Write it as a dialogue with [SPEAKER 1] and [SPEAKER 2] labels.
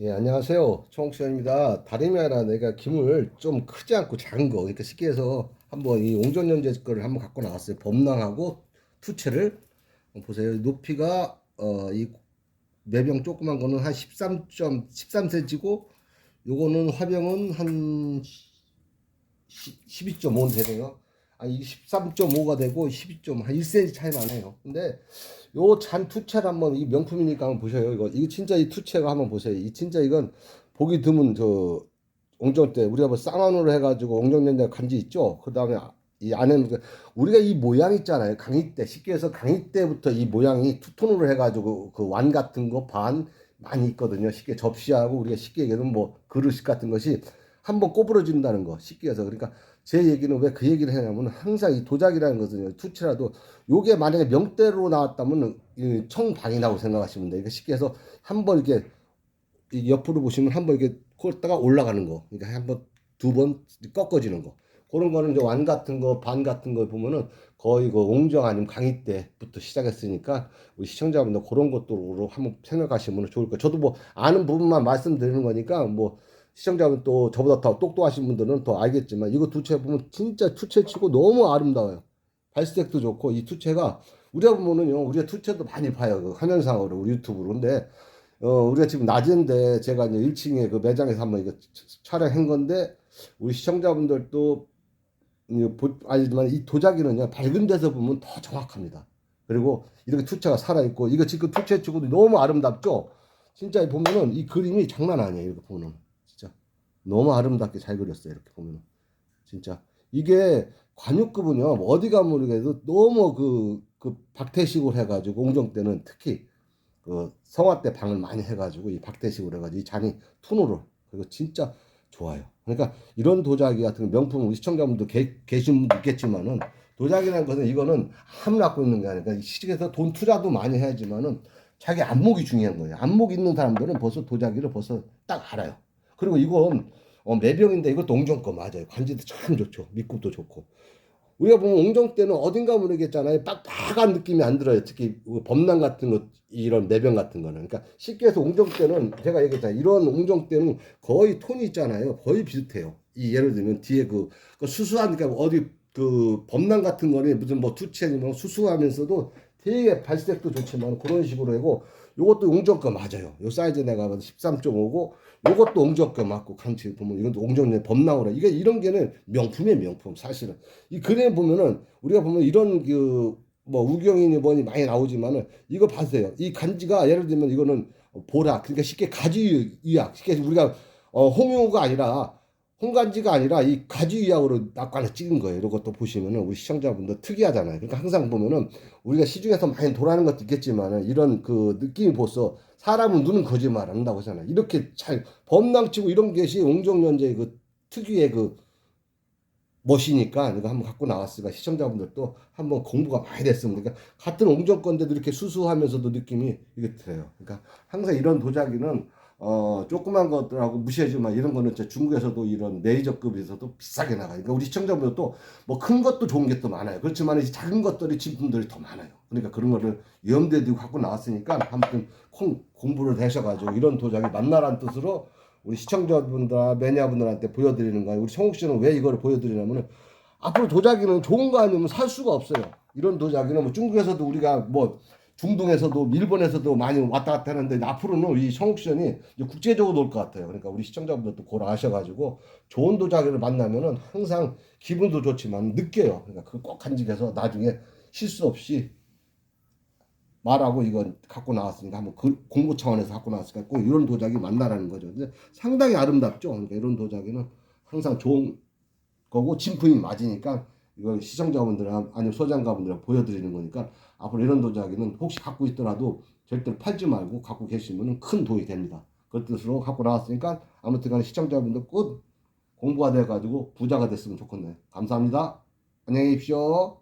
[SPEAKER 1] 예, 안녕하세요. 총옥시입니다 다름이 아니라 내가 김을 좀 크지 않고 작은 거, 그러니까 쉽게 해서 한번 이 옹전연재 거를 한번 갖고 나왔어요. 범랑하고 투체를 한번 보세요. 높이가 어, 이 매병 조그만 거는 한 13점 13cm고 요거는 화병은 한 12.5는 되네요. 아, 이게 13.5가 되고 12점 한 1cm 차이 나네요. 근데 요 잔 투체를 한번 이 명품이니까 한번 보셔요. 이거 이거 진짜 이 투체가 한번 보세요. 이 진짜 이건 보기 드문 저 옹정 때 우리가 뭐 쌍안으로 해가지고 옹정연대 간지 있죠. 그 다음에 이 안에는 그 우리가 이 모양 있잖아요. 강의 때 쉽게 해서 강의 때부터 이 모양이 투톤으로 해가지고 그 완 같은 거 반 많이 있거든요. 쉽게 접시하고 우리가 쉽게 얘기하면 뭐 그릇 같은 것이 한번 꼬부러진다는 거 쉽게 해서 그러니까 제 얘기는 왜 그 얘기를 하냐면 항상 이 도자기라는 것은 투치라도 요게 만약에 명대로 나왔다면 이 청방이라고 생각하시면 돼요. 그러니까 쉽게 해서 한 번 이렇게 이 옆으로 보시면 한 번 이렇게 콜다가 올라가는 거. 그러니까 한 번 두 번 꺾어지는 거. 그런 거는 이제 완 같은 거, 반 같은 거 보면은 거의 그 옹정 아니면 강의 때부터 시작했으니까 우리 시청자분들 그런 것들로 한번 생각하시면 좋을 거예요. 저도 뭐 아는 부분만 말씀드리는 거니까 뭐 시청자분 또 저보다 더 똑똑하신 분들은 더 알겠지만 이거 두채 보면 진짜 투채 치고 너무 아름다워요. 발색도 좋고 이 투채가 우리가 보면은요 우리가 투채도 많이 봐요 그 화면상으로 우리 유튜브로 근데 어 우리가 지금 낮인데 제가 이제 1층에 그 매장에서 한번 이거 촬영한 건데 우리 시청자분들도 알지만 이 도자기는요 밝은 데서 보면 더 정확합니다. 그리고 이렇게 투채가 살아 있고 이거 지금 투채 치고도 너무 아름답죠. 진짜 보면은 이 그림이 장난 아니에요. 이렇게 보면 너무 아름답게 잘 그렸어요. 이렇게 보면은 진짜 이게 관육급은요 어디가 모르게도 너무 그, 그 박태식으로 해가지고 옹정 때는 특히 그 성화 때 방을 많이 해가지고 이 박태식으로 해가지고 이 잔이 톤으로 그리고 진짜 좋아요. 그러니까 이런 도자기 같은 명품 시청자분도 계, 계신 분도 있겠지만은 도자기라는 것은 이거는 함을 갖고 있는 게 아니라 시중에서 돈 투자도 많이 해야지만은 자기 안목이 중요한 거예요. 안목 있는 사람들은 벌써 도자기를 벌써 딱 알아요. 그리고 이건 어, 매병인데 이것도 옹정 거 맞아요. 관지도 참 좋죠. 밑굽도 좋고. 우리가 보면 옹정 때는 어딘가 모르겠잖아요. 빡빡한 느낌이 안 들어요. 특히 범람 같은 것, 이런 매병 같은 거는. 그러니까 쉽게 해서 옹정 때는 제가 얘기했잖아요. 이런 옹정 때는 거의 톤이 있잖아요. 거의 비슷해요. 이 예를 들면 뒤에 그, 그 수수한, 그러니까 어디 그 범람 같은 거는 무슨 뭐 투체니 수수하면서도 되게 발색도 좋지만 그런 식으로 하고 요것도 옹정거 맞아요. 요 사이즈 내가 봐도 13.5고 요것도 옹정거 맞고 간치 보면 이건 옹정의 범랑으로 이게 이런 게는 명품이에요 명품 사실은 이 그래 보면은 우리가 보면 이런 그 뭐 우경이니 뭐니 많이 나오지만은 이거 봐세요. 이 간지가 예를 들면 이거는 보라 그러니까 쉽게 가지 유약 쉽게 우리가 어 홍유가 아니라 홍간지가 아니라 이 가지 유약으로 낙관을 찍은 거예요. 이런 것도 보시면은 우리 시청자분들 특이하잖아요. 그러니까 항상 보면은 우리가 시중에서 많이 돌아가는 것도 있겠지만은 이런 그 느낌이 벌써 사람은 눈은 거짓말 안 한다고 하잖아요. 이렇게 잘 범랑치고 이런 것이 옹정연재의 그 특유의 그 멋이니까 이거 한번 갖고 나왔으니까 시청자분들도 한번 공부가 많이 됐으면 그러니까 같은 옹정건데도 이렇게 수수하면서도 느낌이 이게 들어요. 그러니까 항상 이런 도자기는 어 조그만 것들하고 무시하지만 이런 거는 진짜 중국에서도 이런 메이저급에서도 비싸게 나가요. 그러니까 우리 시청자분들도 뭐큰 것도 좋은 게 또 많아요. 그렇지만 이제 작은 것들이 진품들이 더 많아요. 그러니까 그런 거를 염두에 두고 갖고 나왔으니까 아무튼 콩, 공부를 되셔가지고 이런 도자기 만나라는 뜻으로 우리 시청자분들, 매니아분들한테 보여드리는 거예요. 우리 성욱 씨는 왜 이거를 보여드리냐면은 앞으로 도자기는 좋은 거 아니면 살 수가 없어요. 이런 도자기는 뭐 중국에서도 우리가 뭐 중동에서도 일본에서도 많이 왔다 갔다 하는데 앞으로는 이 성옥션이 국제적으로 올 것 같아요. 그러니까 우리 시청자분들도 고라 하셔가지고 좋은 도자기를 만나면은 항상 기분도 좋지만 느껴요. 그러니까 그걸 꼭 간직해서 나중에 실수 없이 말하고 이건 갖고 나왔으니까 한번 그 공부 차원에서 갖고 나왔으니까 꼭 이런 도자기 만나라는 거죠. 근데 상당히 아름답죠. 그러니까 이런 도자기는 항상 좋은 거고 진품이 맞으니까 이걸 시청자분들 아니면 소장가분들 보여드리는 거니까 앞으로 이런 도자기는 혹시 갖고 있더라도 절대 팔지 말고 갖고 계시면 큰 도움이 됩니다. 그 뜻으로 갖고 나왔으니까 아무튼 간에 시청자분들 꼭 공부가 돼가지고 부자가 됐으면 좋겠네요. 감사합니다. 안녕히 계십시오.